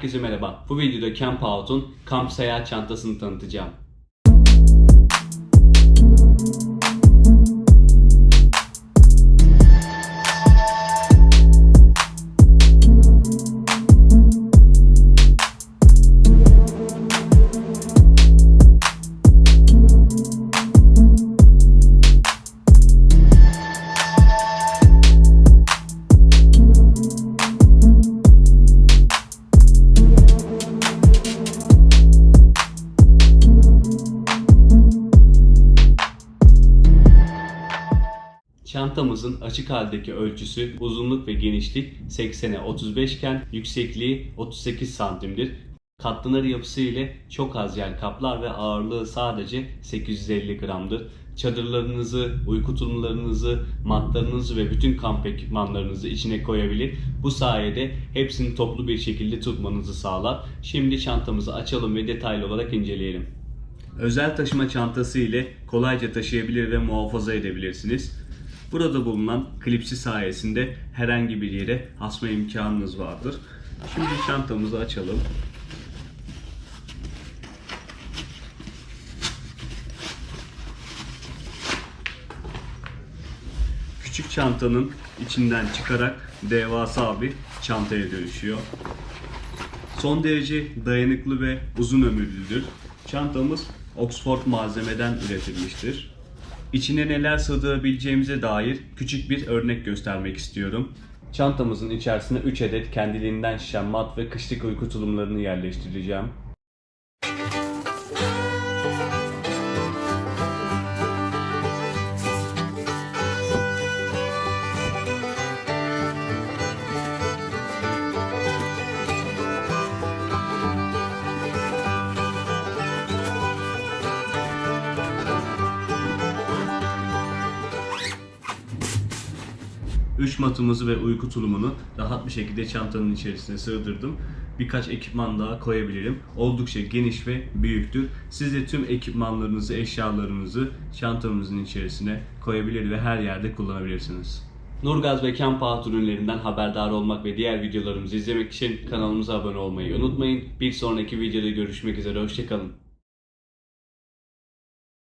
Herkese merhaba. Bu videoda Camp Out'un kamp seyahat çantasını tanıtacağım. Çantamızın açık haldeki ölçüsü uzunluk ve genişlik 80'e 35 iken yüksekliği 38 santimdir. Katlanır yapısı ile çok az yer kaplar ve ağırlığı sadece 850 gramdır. Çadırlarınızı, uyku tulumlarınızı, matlarınızı ve bütün kamp ekipmanlarınızı içine koyabilir. Bu sayede hepsini toplu bir şekilde tutmanızı sağlar. Şimdi çantamızı açalım ve detaylı olarak inceleyelim. Özel taşıma çantası ile kolayca taşıyabilir ve muhafaza edebilirsiniz. Burada bulunan klipsi sayesinde herhangi bir yere asma imkanınız vardır. Şimdi çantamızı açalım. Küçük çantanın içinden çıkarak devasa bir çantaya dönüşüyor. Son derece dayanıklı ve uzun ömürlüdür. Çantamız Oxford malzemeden üretilmiştir. İçine neler sığdırabileceğimize dair küçük bir örnek göstermek istiyorum. Çantamızın içerisine 3 adet kendiliğinden şişen mat ve kışlık uyku tulumlarını yerleştireceğim. Üç matımızı ve uyku tulumunu rahat bir şekilde çantanın içerisine sığdırdım. Birkaç ekipman daha koyabilirim. Oldukça geniş ve büyüktür. Siz de tüm ekipmanlarınızı, eşyalarınızı çantanızın içerisine koyabilir ve her yerde kullanabilirsiniz. Nurgaz ve Camp Out ürünlerinden haberdar olmak ve diğer videolarımızı izlemek için kanalımıza abone olmayı unutmayın. Bir sonraki videoda görüşmek üzere, hoşçakalın.